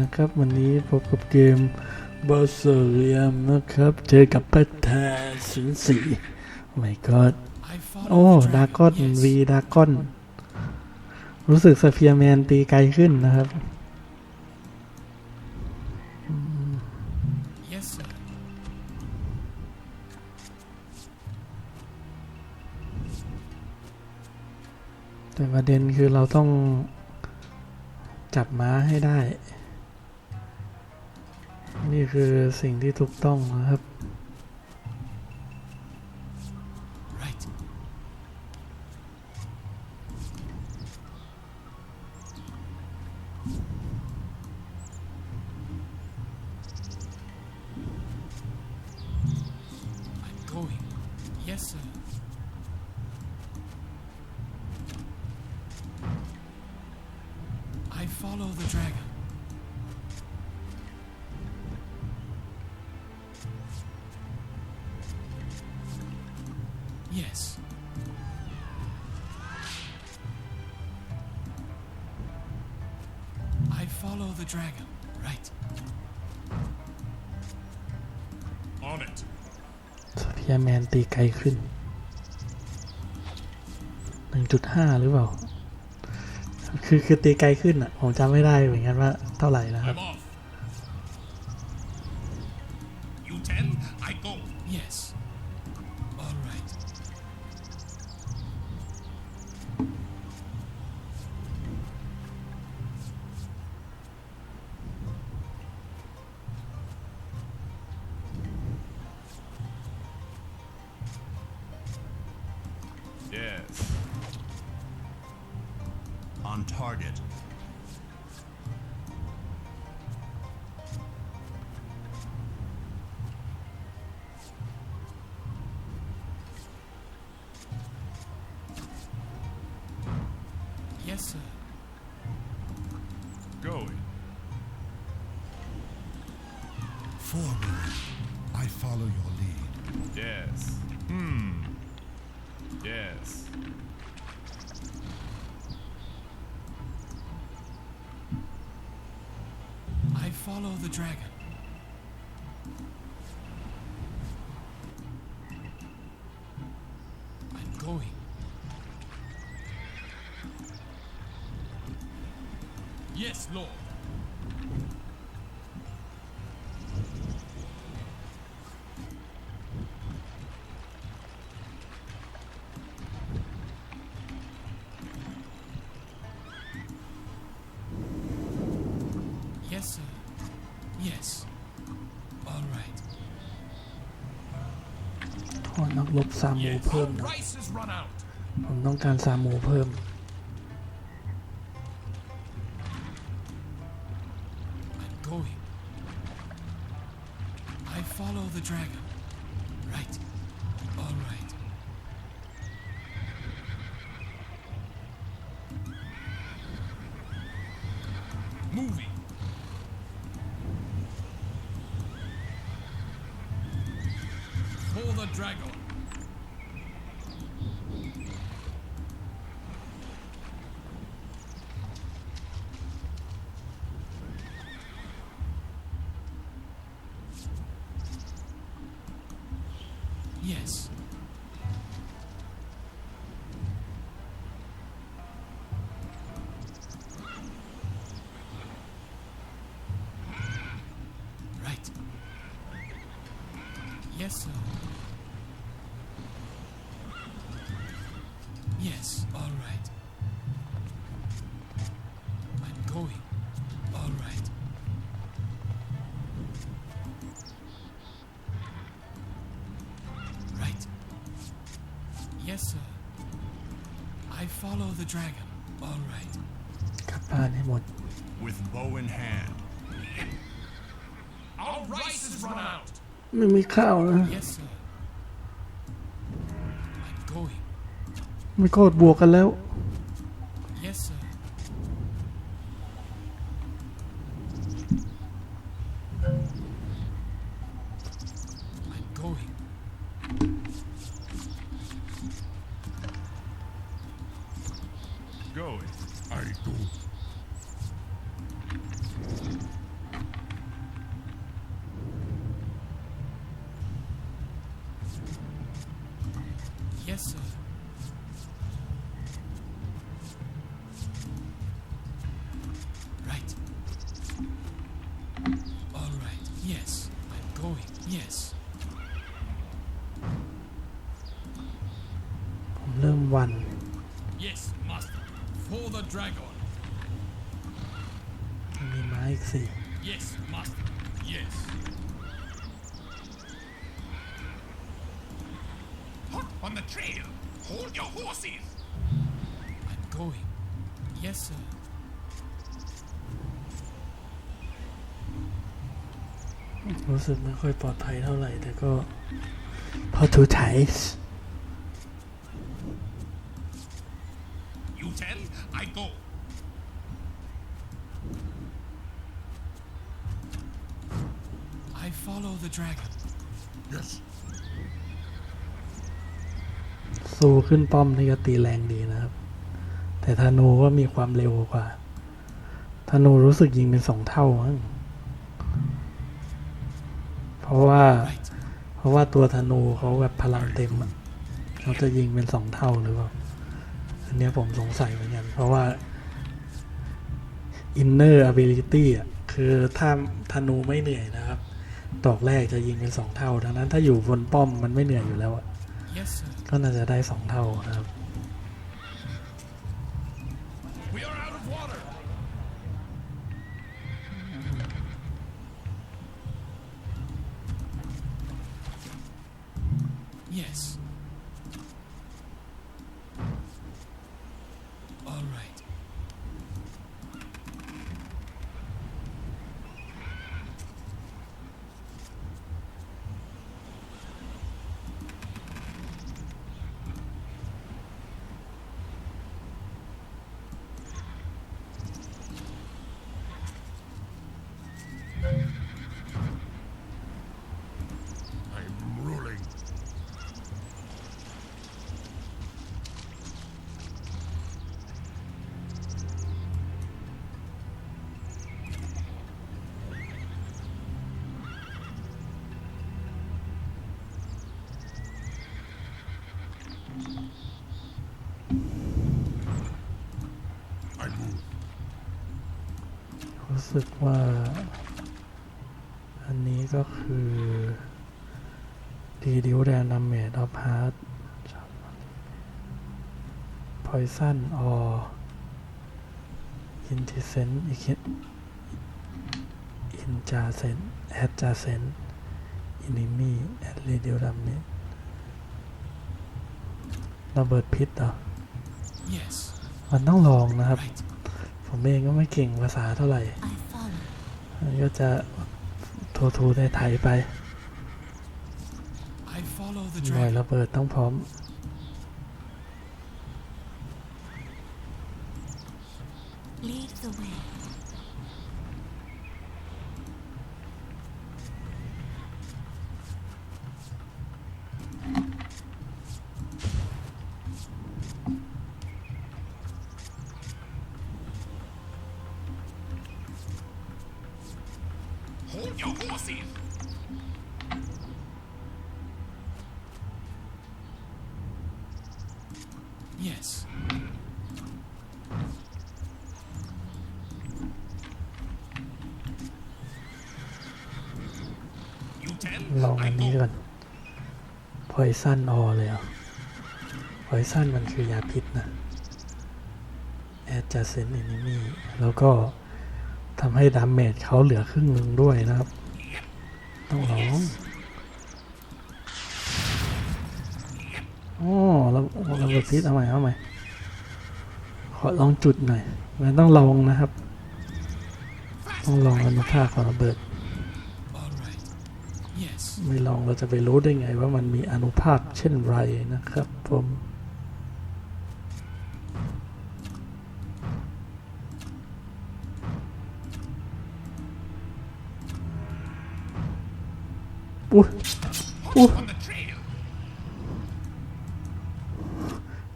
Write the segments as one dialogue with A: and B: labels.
A: นะครับวันนี้พบกับเกมบอสเซเรียมนะครับ เจอกับปัตแทศูนย์สี่ไม่ก็โอ้ดากอนวีดากอน รู้สึกสเฟียร์แมนตีไกลขึ้นนะครับ
B: Yes, sir.
A: แต่ประเด็นคือเราต้องจับม้าให้ได้ นี่คือสิ่งที่ถูกต้องนะครับ
B: the dragon. Right.
C: On it.
A: สเฟียร์แมนตีไกลขึ้น 1.5 หรือเปล่า คือคือตีไกลขึ้นอะ ผมจำไม่ได้เหมือนกันว่าเท่าไหร่นะครับ
C: I'm off. You ten, I go.
B: Yes. All right.
C: Target.
B: Yes, sir.
C: Going.
D: Forward. I follow your lead.
C: Yes. Hmm. Yes.
B: Follow the dragon.
A: อนักลบซามูเพิ่มนะผมต้องการซามูเพิ่ม
B: going. I follow the dragon. Yes. Yes, sir. I follow the dragon. All right.
A: กลับบ้านให้หมด
C: With bow in hand. Our rice is run out.
A: ไม่มีข้าวนะ
B: Yes, sir. I'm going.
A: ไม่โคตรบวกกันแล้ว
B: one. Yes,
C: master.
D: For the
B: dragon.
A: Give me my thing.
B: Yes, master. Yes.
C: Hot on the trail. Hold your horses.
B: I'm going. Yes, sir. Mm -hmm.
A: รู้สึกไม่ค่อยปลอดภัยเท่าไหร่แต่ก็พอทูไทส์
B: dragon.
C: Yes.
A: สู้ขึ้นป้อมนี่ก็ตีแรงดีนะครับ แต่ธนูก็มีความเร็วกว่าธนูรู้สึกยิงเป็นสองเท่ามั้งเพราะว่า
B: Right.
A: เพราะว่าตัวธนูเขาแบบพลังเต็มอะเขาจะยิงเป็นสองเท่าหรือเปล่า อันเนี้ยผมสงสัยเหมือนกัน เพราะว่า inner ability อะ คือถ้าธนูไม่เหนื่อยนะครับ ดอกแรกจะยิงเป็นสองเท่าดังนั้นถ้าอยู่บนป้อมมันไม่เหนื่อยอยู่แล้วอะ
B: Yes, sir.
A: ก็น่าจะได้สองเท่านะครับ สึกว่า อันนี้ก็คือ reduce the damage of heart poison or injacent injacent adjacent enemy and reduce damage ระเบิดพิษเหรอ
B: Yes.
A: มันต้องลองนะครับ
B: Right.
A: ผมเองก็ไม่เก่งภาษาเท่าไหร่
E: I follow.
A: มัน ก็จะทูทูได้ไถไปหน่วยระเบิดต้องพร้อม นี้ก่อน poison or เลยอะ poison มันคือยาพิษนะ adjacent enemy แล้วก็ทำให้ดาเมจเขาเหลือครึ่งหนึ่งด้วยนะครับ ต้องลองอ๋อเราเราเบิดพิษเอาใหม่เอาใหม่ขอลองจุดหน่อย มันต้องลองนะครับ ต้องลองอนุภาคของระเบิด ไม่ลองเราจะไปรู้ได้ไงว่ามันมีอนุภาคเช่นไรนะครับผมอุ้ย
C: Hot on the trail.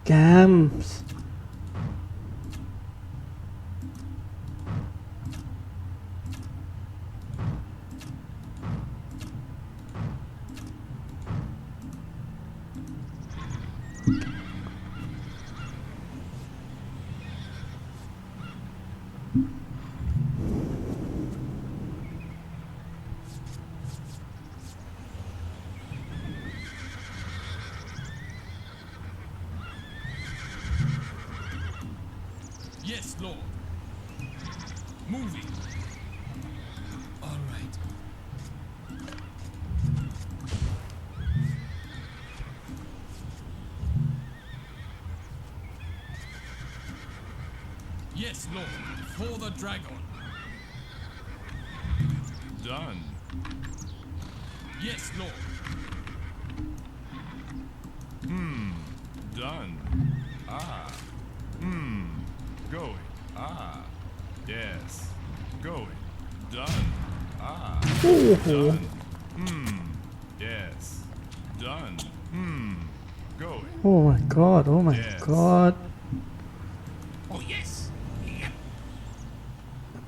A: แกม
B: Yes, Lord, for the dragon.
C: Done.
B: Yes, Lord.
C: Hmm, done. Ah. Hmm, going. Ah. Yes, going. Done. Ah. Done. Hmm, yes. Done. Hmm, going.
A: Oh my god, oh my
C: yes.
A: god.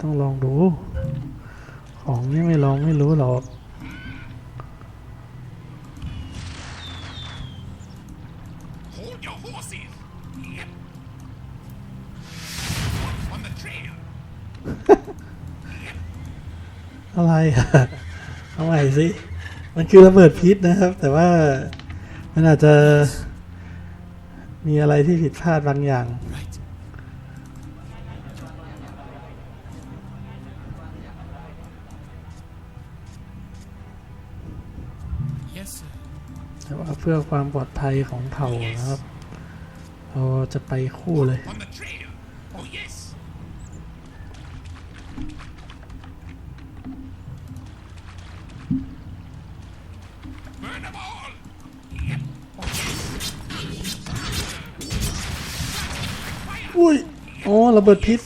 A: ต้องลองดู ของนี่ไม่ลองไม่รู้หรอก อะไรอะเอาใหม่สิ มันคือระเบิดพิษนะครับ แต่ว่ามันอาจจะมีอะไรที่ผิดพลาดบางอย่าง
B: Right.
A: เพื่อความปลอดภัยของเผ่านะครับ เราจะไปคู่เลย
C: On the trail. Oh yes. Burn them all. Yep. Oh yes.
A: อุ้ย อ๋อระเบิดพิษ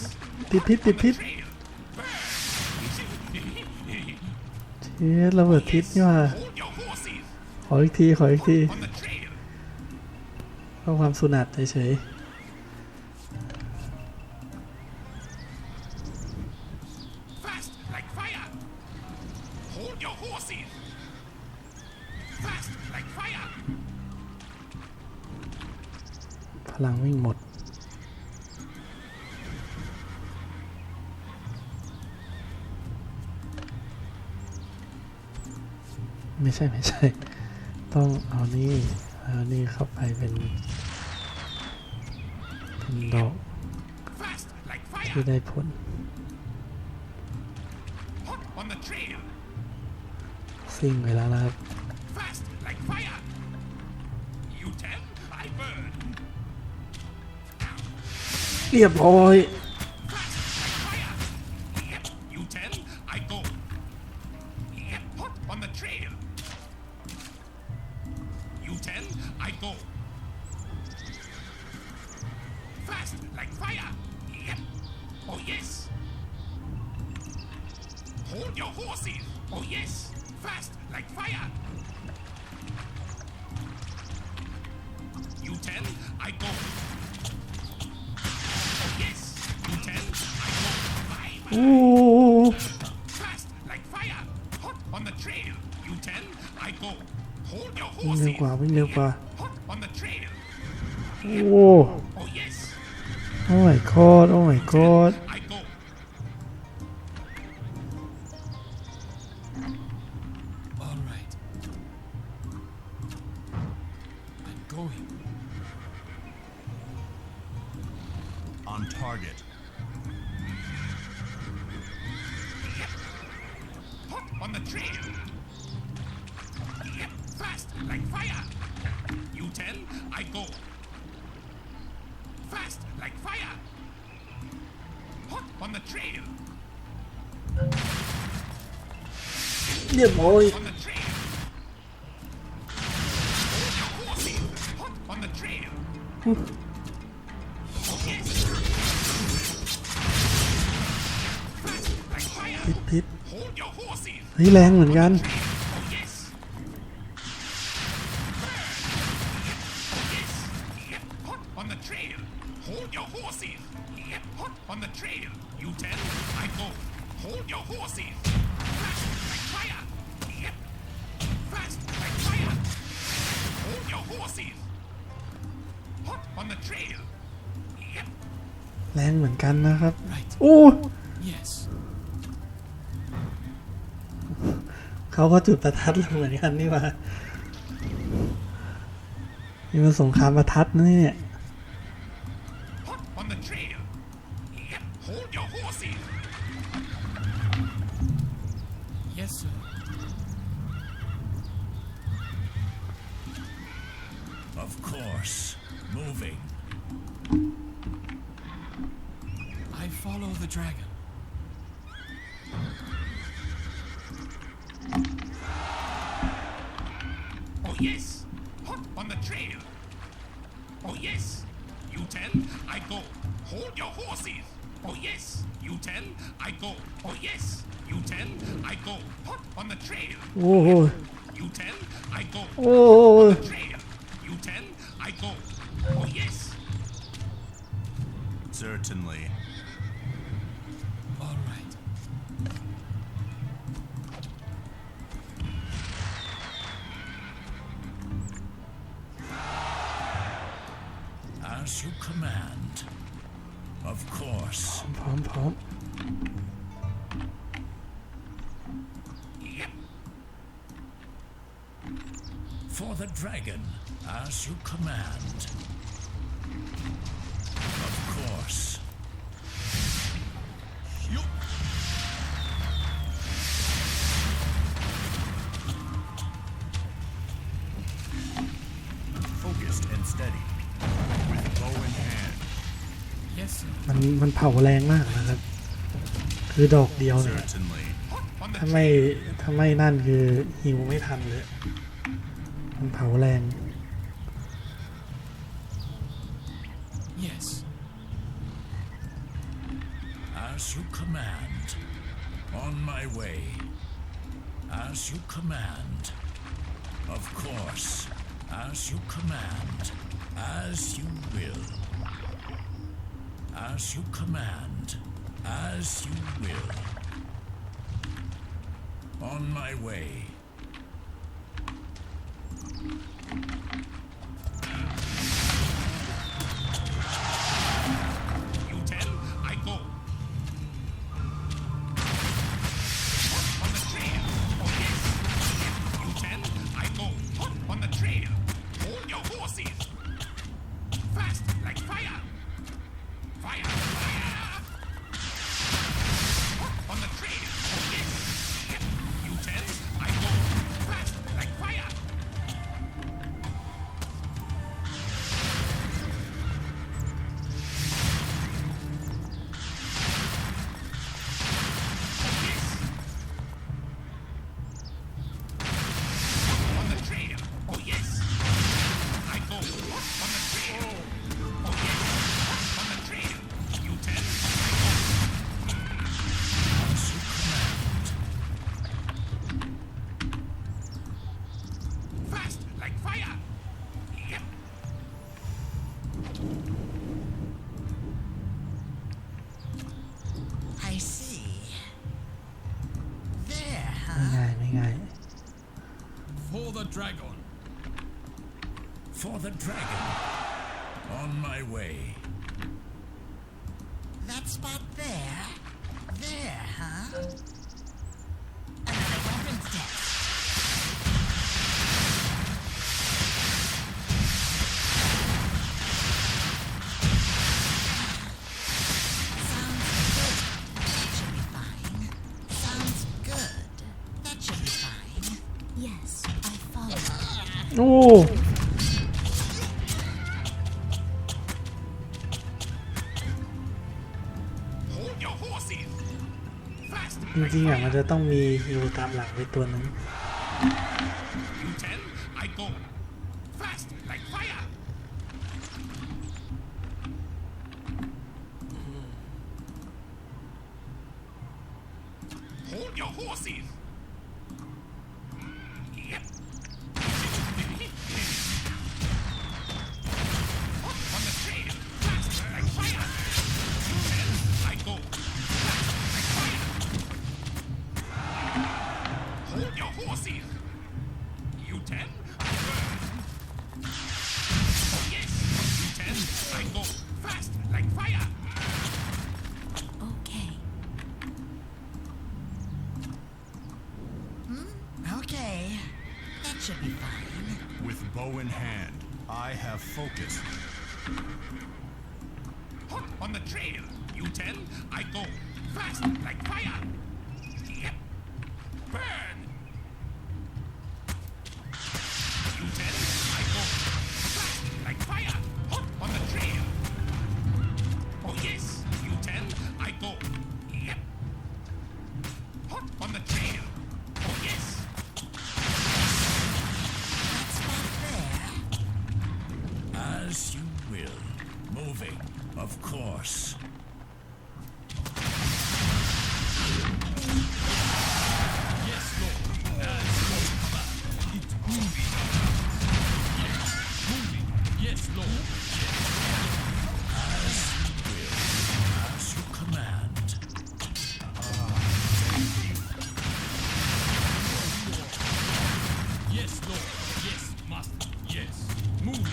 A: ติดพิษ ติดพิษ
C: Trail.
A: เชียระเบิดพิษนี่ว่า
C: Hold your horses.
A: ขออีกที ขออีกที
C: On the trail.
A: เพื่อความสุนัตเฉย
C: Fast like fire. Hold your horses. Fast like fire.
A: ๆพลังวิ่งหมดไม่ใช่ ไม่ใช่ ต้องเอานี่เอานี่เข้าไปเป็นเป็นดอกที่ได้ผลซิ่งไปแล้วนะครับเรียบร้อย
C: Hold your
A: วิ่งเร็ว
C: horses.
A: กว่าวิ่งเร็วกว่า
C: Hot on the trail.
A: โอ้
C: Oh yes.
A: โอ้ my god โอ้ my god เรียบร้อยทิษพิษเฮ้ยแรงเหมือนกัน เขาก็จุดประทัดเหมือนกันนี่ว่านี่มันสงครามประทัดนะเนี่ย
B: I
C: go. On the trail. Oh. You tell, I go. Oh. On the trail. You tell, I go. Oh, yes.
D: Certainly. Steady. With bow in hand.
B: Yes, sir.
A: มันมันเผาแรงมากนะครับ คือดอกเดียวเนี่ย
D: Certainly.
C: Hot on the
A: ถ้าไม่ถ้าไม่นั่นคือหิวไม่ทันเลย มันเผาแรง
B: Yes.
D: As you command. On my way. As you command. Of course. As you command. As you will. As you command. As you will. On my way.
C: The
B: dragon.
D: On my way.
A: ริงๆอะมันจะต้องมีฮิวตามหลังไปตัวนึง
D: in hand, I have focus.
F: Yes. Moving.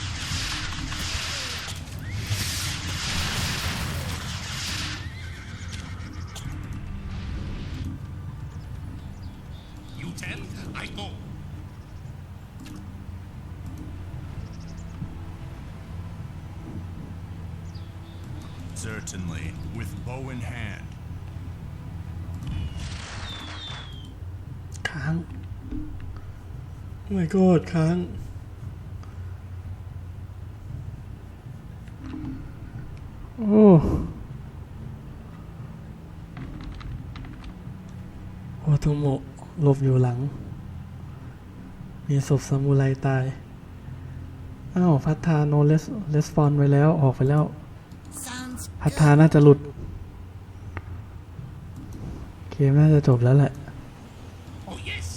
G: You
H: tell, I go.
I: Certainly, with bow in hand.
A: ค้าง my god ค้าง โอ้ โอโตโมะหลบอยู่หลัง มีศพซามูไรตาย อ้าวพัฒนาโนเลสเลสปอนไปแล้วออกไปแล้ว
J: Sounds
A: พัฒนาน่าจะหลุด เกมน่าจะจบแล้วแหละ
H: Oh, yes.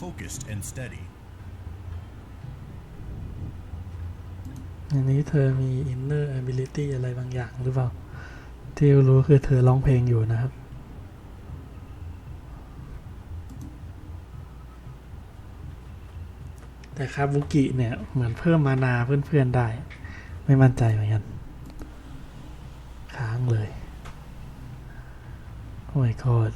I: Focused and steady.
A: อันนี้เธอมี inner ability อะไรบางอย่างหรือเปล่า ที่รู้คือเธอร้องเพลงอยู่นะครับ แต่คาบุกิเนี่ย เหมือนเพิ่มมานาเพื่อนๆได้ ไม่มั่นใจเหมือนกัน ค้างเลย โอ้ย god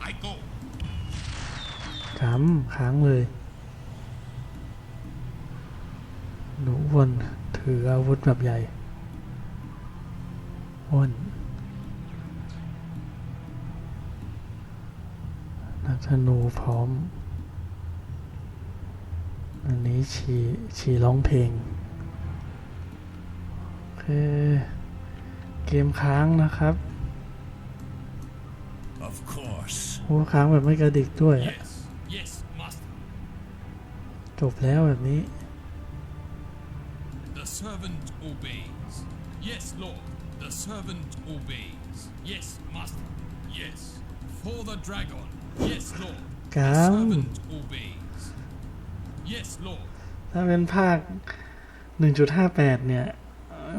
H: tell, I go.
A: ค้ำค้างเลย หนูอ้วนถืออาวุธแบบใหญ่อ้วนนักธนูพร้อม อันนี้ชีชีร้องเพลง โอเค เกมค้างนะครับ
G: course.
A: โอ้ค้างแบบไม่กระดิกด้วย
F: Yes. Yes, Master.
A: จบแล้วแบบนี้
F: The servant obeys. Yes, Lord. The servant obeys. Yes, Master. Yes. For the dragon. Yes, Lord. The
A: Cám.
F: servant obeys. Yes, Lord.
A: ถ้าเป็นภาค 1.58 เนี่ย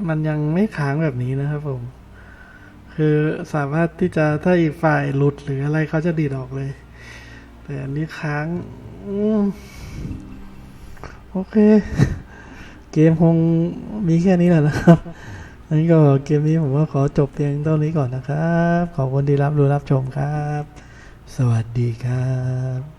A: มันยังไม่ค้างแบบนี้นะครับผม คือสามารถที่จะถ้าอีกฝ่ายหลุดหรืออะไรเขาจะดีดออกเลย แต่อันนี้ค้างอโอเค เกมคงมีแค่นี้แหละนะครับงั้นก็เกมนี้ผมว่าขอจบเพียงเท่านี้ก่อนนะครับ ขอบคุณที่รับรู้รับชมครับ สวัสดีครับ